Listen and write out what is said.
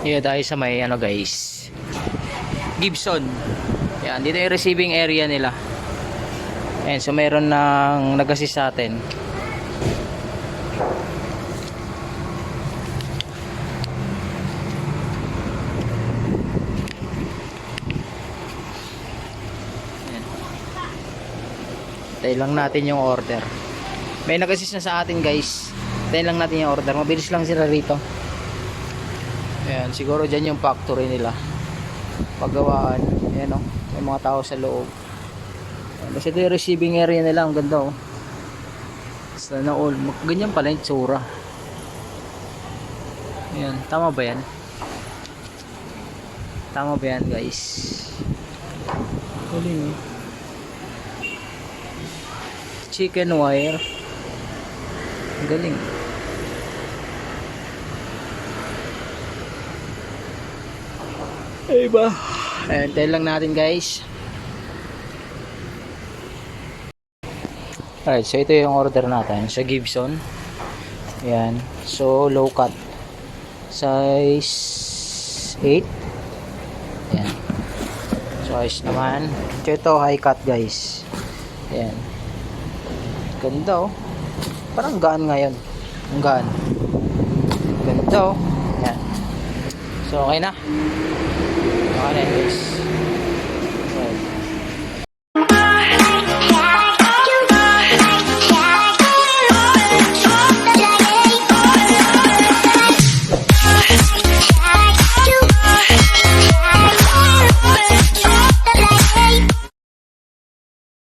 Dito tayo sa may ano guys. Gibson. Yan, dito yung receiving area nila. Ayan, so meron nang nag-assist sa atin. Tayo lang natin yung order. May nag-assist na sa atin guys. Tayo lang natin yung order. Mabilis lang sila rito. Ayan, siguro dyan yung factory nila. Paggawaan. Ayan o. May mga tao sa loob. Kasi ito yung receiving area nila. Ang ganda o. Sana all. Ganyan pala yung tsura. Ayan. Tama ba yan? Tama ba yan guys? Galing eh. Chicken wire. Ang Galing. Ay ba? Ayan, tayo lang natin guys. Alright, so ito yung order natin sa Gibson. Ayan. So, low cut. Size 8. Ayan. So, ayos naman. Ito high cut guys. Ayan. Ganda oh. Parang gaan ngayon. Ang gaan. Ganda oh. Ayan. So, okay na. Okay na guys.